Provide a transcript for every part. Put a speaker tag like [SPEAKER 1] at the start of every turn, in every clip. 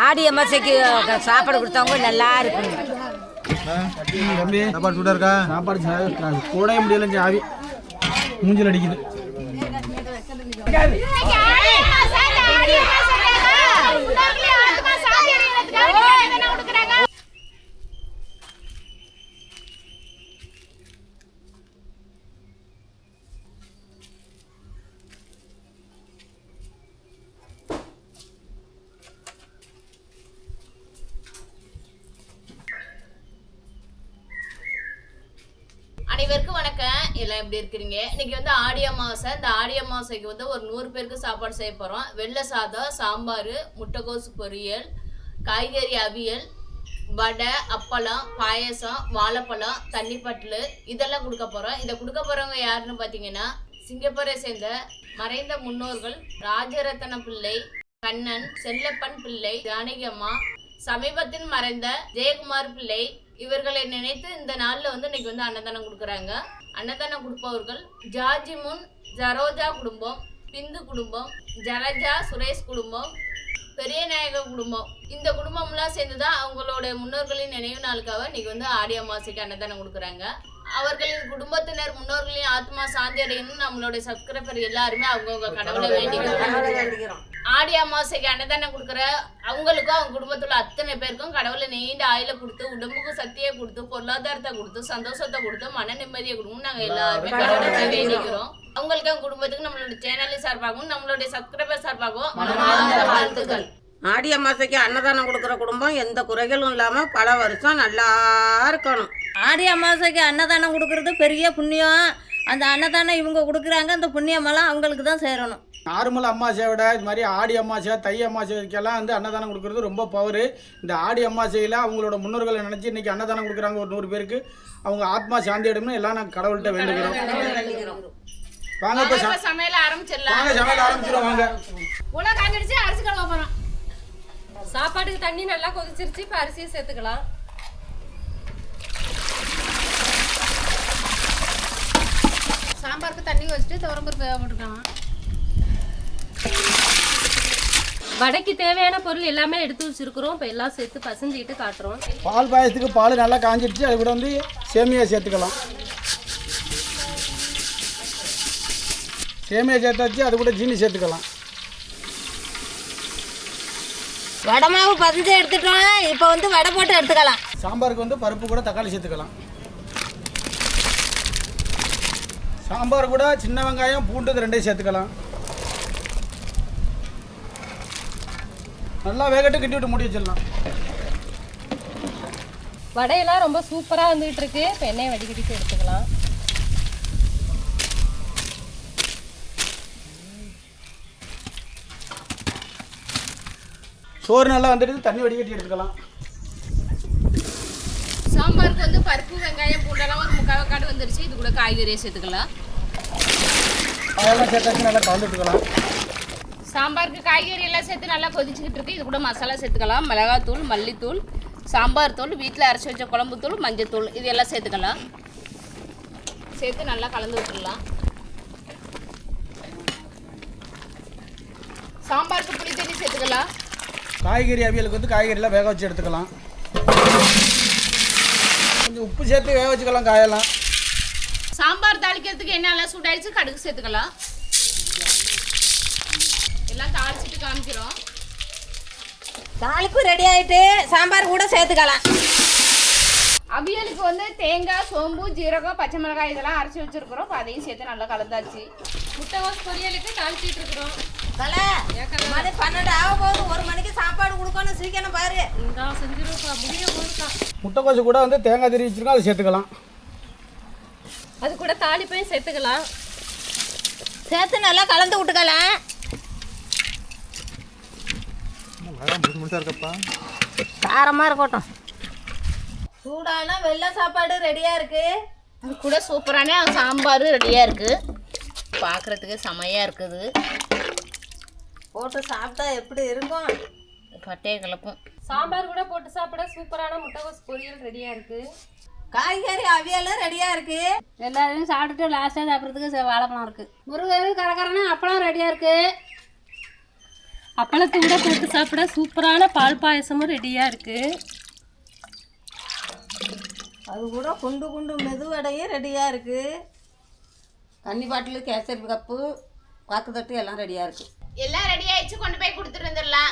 [SPEAKER 1] ஆடி அமாசைக்கு சாப்பாடு கொடுத்தவங்க நல்லா இருக்குங்க
[SPEAKER 2] தம்பி சாப்பாடு சூடா இருக்கா சாப்பாடு போடவே முடியல ஆவி. மூஞ்சில் அடிக்குது.
[SPEAKER 3] அனைவருக்கும் வணக்கம். எல்லாம் எப்படி இருக்கிறீங்க? இன்னைக்கு வந்து ஆடி அமாவாசை. இந்த ஆடி அமாவாசைக்கு வந்து ஒரு நூறு பேருக்கு சாப்பாடு செய்ய போறோம். வெள்ளை சாதம் சாம்பார் முட்டைகோசு பொரியல் காய்கறி அவியல் வடை அப்பளம் பாயசம் வாழைப்பழம் தண்ணி பட்டல் இதெல்லாம் கொடுக்க போறோம். இதை கொடுக்க போறவங்க யாருன்னு பார்த்தீங்கன்னா சிங்கப்பூரை சேர்ந்த மறைந்த முன்னோர்கள் ராஜரத்ன பிள்ளை கண்ணன் செல்லப்பன் பிள்ளை ஜானகி அம்மா சமீபத்தில் மறைந்த ஜெயக்குமார் பிள்ளை இவர்களை நினைத்து இந்த நாளில் வந்து இன்னைக்கு வந்து அன்னதானம் கொடுக்குறாங்க. அன்னதானம் கொடுப்பவர்கள் ஜாஜிமுன் ஜரோஜா குடும்பம் பிந்து குடும்பம் ஜலஜா சுரேஷ் குடும்பம் பெரிய நாயக குடும்பம். இந்த குடும்பம்லாம் சேர்ந்து தான் அவங்களோட முன்னோர்களின் நினைவு நாளுக்காக இன்னைக்கு வந்து ஆடி அமாவாசைக்கு அன்னதானம் கொடுக்குறாங்க. அவர்களின் குடும்பத்தினர் முன்னோர்களின் ஆத்மா சாந்தி அடையணும்னு நம்மளுடைய சப்ஸ்கிரைபர் எல்லாருமே அவங்கவுங்க கடவுளை வேண்டிக்கிறோம். ஆடி அமாவாசைக்கு அன்னதானம் கொடுக்குற அவங்களுக்கும் அவங்க குடும்பத்துல அத்தனை பேருக்கும் கடவுளை நீண்ட ஆயில கொடுத்து உடம்புக்கு சக்தியை கொடுத்து பொருளாதாரத்தை கொடுத்து சந்தோஷத்தை கொடுத்து மன நிம்மதியை கொடுக்கும் நாங்க எல்லாருமே கடவுளை வேண்டிக்கிறோம். அவங்களுக்கு அவங்க குடும்பத்துக்கு நம்மளோட சேனல் சார்பாகவும் நம்மளுடைய சப்ஸ்கிரைபர் சார்பாகவும் வாழ்த்துக்கள்.
[SPEAKER 4] ஆடி அமாவாசைக்கு அன்னதானம் கொடுக்குற குடும்பம் எந்த குறைகளும் இல்லாமல் பல வருஷம் நல்லா இருக்கணும்.
[SPEAKER 1] ஆடி அமாவாசைக்கு அன்னதானம் கொடுக்கறது பெரிய புண்ணியம். அந்த அன்னதானம் இவங்க கொடுக்குறாங்க அந்த புண்ணியமெல்லாம் அவங்களுக்கு தான் சேரணும்.
[SPEAKER 2] நார்மல் அம்மாசையை விட இது மாதிரி ஆடி அம்மாசை தை அம்மாசைக்கெல்லாம் வந்து அன்னதானம் கொடுக்கறது ரொம்ப பவர் இந்த ஆடி அம்மாசையில் அவங்களோட முன்னோர்களை நினச்சி இன்னைக்கு அன்னதானம் கொடுக்குறாங்க ஒரு நூறு பேருக்கு. அவங்க ஆத்மா சாந்தி அடையணும்னு எல்லாம் நாங்கள் கடவுள்கிட்ட வேண்டுகிறோம். வாங்க இப்போ
[SPEAKER 3] சமையல் ஆரம்பிச்சிடலாம்.
[SPEAKER 2] வாங்க சமையல் ஆரம்பிச்சிடும் வாங்க.
[SPEAKER 3] உலக காங்கிடுச்சு அரிசி கழுவ போறோம்.
[SPEAKER 5] சாப்பாட்டுக்கு தண்ணி நல்லா கொதிச்சிருச்சு இப்போ அரிசியை சேர்த்துக்கலாம்.
[SPEAKER 3] சாம்பாருக்கு தண்ணி வச்சுட்டு துவரம்பருப்பு போட்டுக்கலாம்.
[SPEAKER 5] வடைக்கு தேவையான பொருள் எல்லாமே எடுத்து வச்சிருக்கிறோம். இப்போ எல்லாம் சேர்த்து பசஞ்சிக்கிட்டு காட்டுறோம்.
[SPEAKER 2] பால் பாயசத்துக்கு பால் நல்லா காஞ்சிடுச்சு. அது கூட வந்து சேமியா சேர்த்துக்கலாம். சேமியா சேர்த்தாச்சு அது கூட ஜீனி சேர்த்துக்கலாம்.
[SPEAKER 1] வடை மாவு பதிஞ்சு எடுத்துட்டோம். இப்போ வந்து வடை போட்டு எடுத்துக்கலாம்.
[SPEAKER 2] சாம்பாருக்கு வந்து பருப்பு கூட தக்காளி சேர்த்துக்கலாம். சாம்பார் கூட சின்ன வெங்காயம் பூண்டு இது ரெண்டையும் சேர்த்துக்கலாம். நல்லா வேகட்டு கிண்டி விட்டு மூடி வச்சிடலாம்.
[SPEAKER 5] வடையெல்லாம் ரொம்ப சூப்பராக வந்துகிட்டு இருக்கு இப்போ எண்ணெயை வடிகட்டிட்டு எடுத்துக்கலாம்.
[SPEAKER 2] சோறு நல்லா வந்துட்டு தண்ணி வடிகட்டி எடுத்துக்கலாம்.
[SPEAKER 3] சாம்பாருக்கு வந்து பருப்பு வெங்காயம் பூண்டெல்லாம் ஒரு முக்கால் வெக்காடு வந்துருச்சு. இது கூட காய்கறியை சேர்த்துக்கலாம்.
[SPEAKER 2] அதெல்லாம் சேர்த்தாச்சு நல்லா கலந்து விட்டுக்கலாம்
[SPEAKER 3] சாம்பாருக்கு காய்கறி எல்லாம் சேர்த்து நல்லா கொதிச்சுக்கிட்டு இருக்கு. இது கூட மசாலா சேர்த்துக்கலாம். மிளகாத்தூள் மல்லித்தூள் சாம்பார் தூள் வீட்டில் அரைச்சி வச்ச குழம்பு தூள் மஞ்சத்தூள் இது எல்லாம் சேர்த்துக்கலாம். சேர்த்து நல்லா கலந்து விட்டுடலாம். சாம்பாருக்கு புளி தண்ணி சேர்த்துக்கலாம்.
[SPEAKER 2] காய்கறி அவியலுக்கு வந்து காய்கறிலாம் வேக வச்சு எடுத்துக்கலாம். கொஞ்சம் உப்பு சேர்த்து வேக வச்சுக்கலாம் காயெல்லாம்.
[SPEAKER 3] சாம்பார் தாளிக்கிறதுக்கு என்ன எல்லாம் சூடாயிடுச்சு கடுகு சேர்த்துக்கலாம். எல்லாம் தாளிச்சிட்டு காமிக்கிறோம்.
[SPEAKER 1] தாளிப்பு ரெடி ஆயிட்டு சாம்பார் கூட சேர்த்துக்கலாம்.
[SPEAKER 3] அவியலுக்கு வந்து தேங்காய் சோம்பு ஜீரகம் பச்சை மிளகாய் இதெல்லாம் அரைச்சி வச்சிருக்கிறோம். இப்போ அதையும் சேர்த்து நல்லா கலந்தாச்சு.
[SPEAKER 5] முட்டைகோஸ் பொரியலுக்கு தாளிச்சிட்டு இருக்கிறோம்.
[SPEAKER 1] தலை மணி பன்னெண்டு ஆக போகுது ஒரு மணிக்கு சாப்பாடு கொடுக்கணும் சீக்கிரம் பாரு.
[SPEAKER 2] முட்டைக்கோசு கூட வந்து தேங்காய் திரி வச்சுருக்கோம் அதை சேர்த்துக்கலாம்.
[SPEAKER 5] அது கூட தாளிப்பையும் சேர்த்துக்கலாம்.
[SPEAKER 1] சேர்த்து நல்லா கலந்து விட்டுக்கலாம் காரமாக இருக்கட்டும். சூடான வெள்ளை சாப்பாடு ரெடியாக இருக்கு.
[SPEAKER 3] அது கூட சூப்பரான சாம்பார் ரெடியாக இருக்குது பார்க்குறதுக்கு செமையாக இருக்குது.
[SPEAKER 1] போட்டு சாப்பிட்டா எப்படி இருக்கும்?
[SPEAKER 3] பட்டையை கலப்பும்
[SPEAKER 5] சாம்பார் கூட போட்டு சாப்பிட சூப்பரான முட்டைகோஸ் பொரியல் ரெடியாக இருக்கு.
[SPEAKER 1] காய்கறி அவியலும் ரெடியாக இருக்கு?
[SPEAKER 6] எல்லாத்தையும் சாப்பிட்டுட்டு லாஸ்ட்டாக சாப்பிட்றதுக்கு வாழைப்பழம் இருக்குது முருகருக்கு கரகரன்னு அப்பளம் ரெடியாக இருக்குது
[SPEAKER 5] அப்பளத்தை கூட போட்டு சாப்பிட சூப்பரான பால் பாயசமும் ரெடியாக இருக்குது
[SPEAKER 1] அது கூட குண்டு குண்டு மெதுவடையும் ரெடியாக இருக்கு.
[SPEAKER 4] தண்ணி பாட்டில் கேசரி கப்பு வாக்கு தட்டு எல்லாம் ரெடியாக இருக்குது
[SPEAKER 3] எல்லாம் ரெடி ஆயிடுச்சு கொண்டு போய் கொடுத்துட்டு வந்துடலாம்.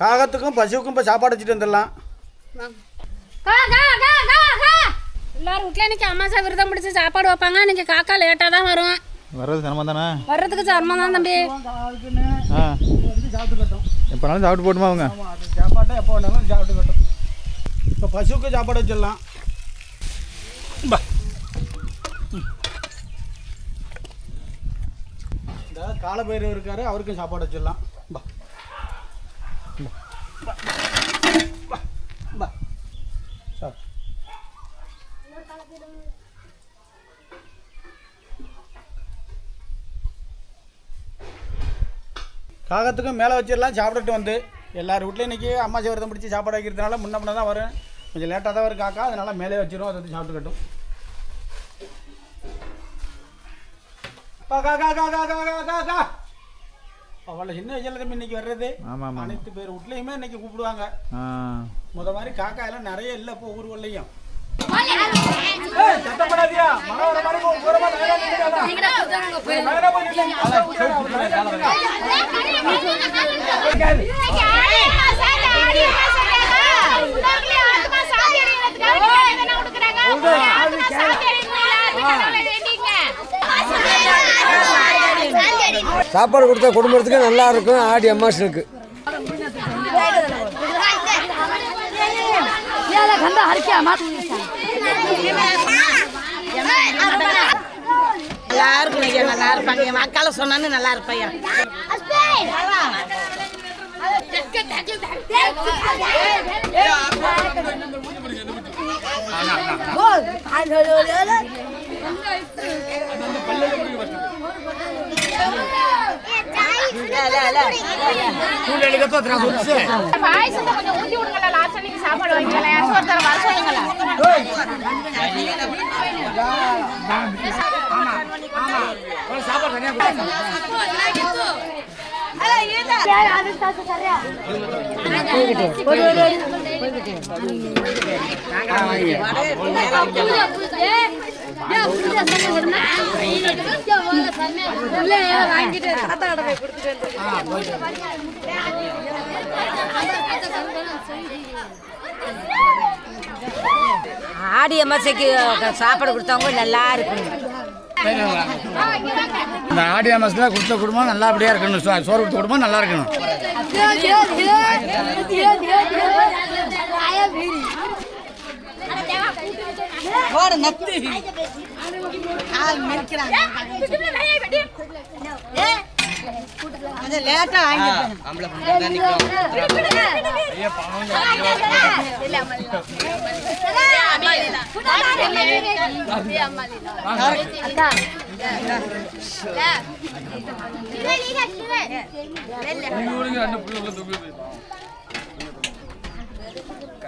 [SPEAKER 2] காகத்துக்கும் பசுவுக்கும் இப்போ சாப்பாடு வச்சுட்டு வந்துடலாம்.
[SPEAKER 6] கா கா கா கா கா. எல்லாரும் வீட்டில் இன்னைக்கு அம்மாசா விரதம் பிடிச்சி சாப்பாடு வைப்பாங்க. இன்னைக்கு காக்கா லேட்டாக தான் வரும்.
[SPEAKER 7] வர்றது சிரமம் தானே
[SPEAKER 6] வர்றதுக்கு சிரமம் தான் தம்பி.
[SPEAKER 7] ஆ.
[SPEAKER 2] சாப்பிட்டுக்கட்டும்
[SPEAKER 7] எப்போனாலும் சாப்பிட்டு போட்டுமா அவங்க?
[SPEAKER 2] சாப்பாட்டை எப்போ வேணாலும் சாப்பிட்டுக்கட்டும். இப்போ பசுவுக்கு சாப்பாடு வச்சிடலாம். பா. இந்த காலபைரவர் இருக்காரு அவருக்கும் சாப்பாடு வச்சிடலாம். பா. பா. சார். காகத்துக்கும் மேலே வச்சிடலாம் சாப்பிட்டுட்டு வந்து. எல்லார் வீட்லையும் இன்றைக்கி அம்மா விரதம் பிடிச்சி சாப்பாடு வைக்கிறதுனால முன்ன முன்னே தான் வரும். கொஞ்சம் லேட்டாக தான் வரும் காக்கா அதனால் மேலே வச்சிடும் அதை வந்து சாப்பிட்டுக்கட்டும். அவ்வளோ சின்ன வயசுல தம்பி இன்னைக்கு வர்றது?
[SPEAKER 7] ஆமாம்
[SPEAKER 2] அனைத்து பேர் வீட்லையுமே இன்னைக்கு கூப்பிடுவாங்க. முத மாதிரி காக்கா எல்லாம் நிறைய இல்லை இப்போ ஊர்வல்லையும் ஏய், சத்தப்படாதீயா மழை வர மாதிரி போய்
[SPEAKER 8] சாப்பாடு கொடுத்தா குடும்பத்துக்கு நல்லா இருக்கும். ஆடி அம்மாசனுக்கு
[SPEAKER 4] எல்லாருக்கும் நல்லா இருப்பாங்க என் மக்களை சொன்னான்னு நல்லா இருப்பையா
[SPEAKER 3] சாப்பாடு வாங்கிக்கல. ஒருத்தர வர சொல்லுங்களா போய்கிட்டு
[SPEAKER 9] ஆடி அமாசைக்கு சாப்பாடு கொடுத்தவங்க நல்லா இருக்குங்க
[SPEAKER 8] இந்த ஆடி அமாசத்தில் கொடுத்த குடும்பம் நல்லபடியாக இருக்கணும் சோறு கொடுத்த குடும்பம் நல்லா இருக்கணும்
[SPEAKER 4] ஓட நத்து. கால் மெரிக்கிறாங்க அது லேட்டா வாங்கி
[SPEAKER 7] ஆம்பளை பொண்ணு
[SPEAKER 4] தான் நிக்கும். ஐயா பாவம். இல்ல அம்மா இல்ல.
[SPEAKER 3] அம்மா இல்ல. அக்கா இல்ல. இல்ல. இல்ல.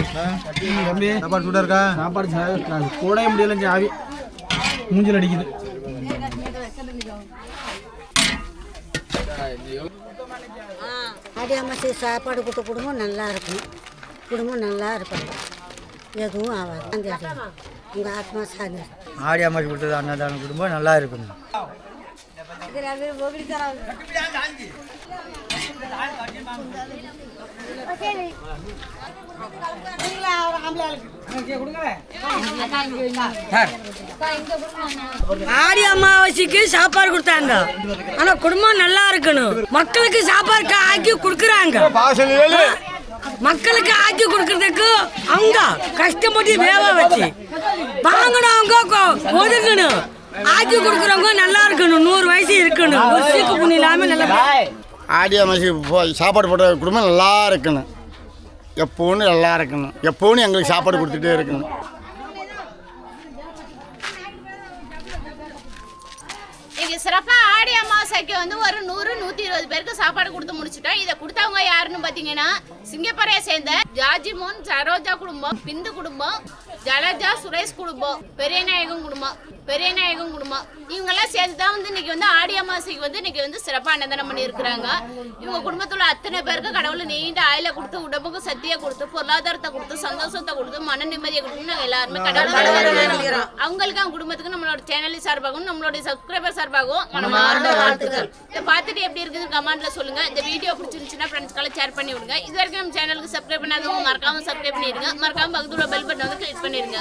[SPEAKER 2] தம்பி
[SPEAKER 7] சாப்பாடு சூடாக இருக்கா?
[SPEAKER 2] சாப்பாடு கூடவே முடியல ஆவி மூஞ்சில் அடிக்குது.
[SPEAKER 9] ஆடி அமாசை சாப்பாடு கொடுத்த குடும்பம் நல்லா இருக்கும் குடும்பம் நல்லா இருப்பாங்க எதுவும் ஆகாது. அந்த உங்கள் ஆத்மா சாந்தி
[SPEAKER 8] ஆடி அமாசி கொடுத்தது அன்னதான குடும்பம் நல்லா இருக்கணும்.
[SPEAKER 9] ஆடி அமாவாசைக்கு சாப்பாடு கொடுத்தாங்க. ஆனா குடும்பம் நல்லா இருக்கணும். மக்களுக்கு சாப்பாடு ஆக்கி கொடுக்குறாங்க. மக்களுக்கு ஆக்கி கொடுக்கறதுக்கு அவங்க கஷ்டப்பட்டு வேவ வச்சு வாங்கினவங்க ஒதுக்கணும். ஆக்கி கொடுக்குறவங்க நல்லா இருக்கணும். நூறு வயசு இருக்கணும். ஒரு சீக்கு புண்ணி இல்லாமல் நல்லா
[SPEAKER 8] ஆடி போய் சாப்பாடு போட்ட குடும்பம் நல்லா இருக்கணும். எப்போவும் நல்லா இருக்கணும். எப்போவும் எங்களுக்கு சாப்பாடு கொடுத்துட்டே இருக்கணும்.
[SPEAKER 3] இங்க சிறப்பாக ஆடி அமாவாசைக்கு வந்து ஒரு நூறு நூற்றி இருபது பேருக்கு சாப்பாடு கொடுத்து முடிச்சுட்டோம். இதை கொடுத்தவங்க யாருன்னு பார்த்தீங்கன்னா சிங்கப்பரையை சேர்ந்த ஜாஜிமோன் சரோஜா குடும்பம் பிந்து குடும்பம் ஜலஜா சுரேஷ் குடும்பம் பெரியநாயகம் குடும்பம். பெரியநாயகம் குடும்பம். இவங்கெல்லாம் சேர்ந்து தான் வந்து இன்னைக்கு வந்து ஆடி அமாவாசைக்கு வந்து இன்னைக்கு வந்து சிறப்பாக அன்னதானம் பண்ணியிருக்கிறாங்க. இவங்க குடும்பத்துல அத்தனை பேருக்கு கடவுள் நீண்ட ஆயில கொடுத்து உடம்புக்கு சக்தியை கொடுத்து பொருளாதாரத்தை கொடுத்து சந்தோஷத்தை கொடுத்து மன நிம்மதியை கொடுத்து நாங்கள் எல்லாருமே கடவுள் அவங்களுக்கு அவங்க குடும்பத்துக்கு நம்மளோட சேனல் சார்பாகவும் நம்மளுடைய சப்ஸ்கிரைபர் சார்பாகவும் மனமார்ந்த வாழ்த்துக்கள். இதை பார்த்துட்டு எப்படி இருக்குது கமெண்ட்ல சொல்லுங்க. இந்த வீடியோ பிடிச்சிருந்துச்சுன்னா ஃப்ரெண்ட்ஸ்க்கெல்லாம் ஷேர் பண்ணி விடுங்க. இது வரைக்கும் நம்ம சேனலுக்கு சப்ஸ்கிரைப் பண்ணாதவங்க மறக்காம சப்ஸ்கிரைப் பண்ணிடுங்க. மறக்காம பக்கத்துல பெல் பட்டன் வந்து கிளிக் பண்ணிடுங்க.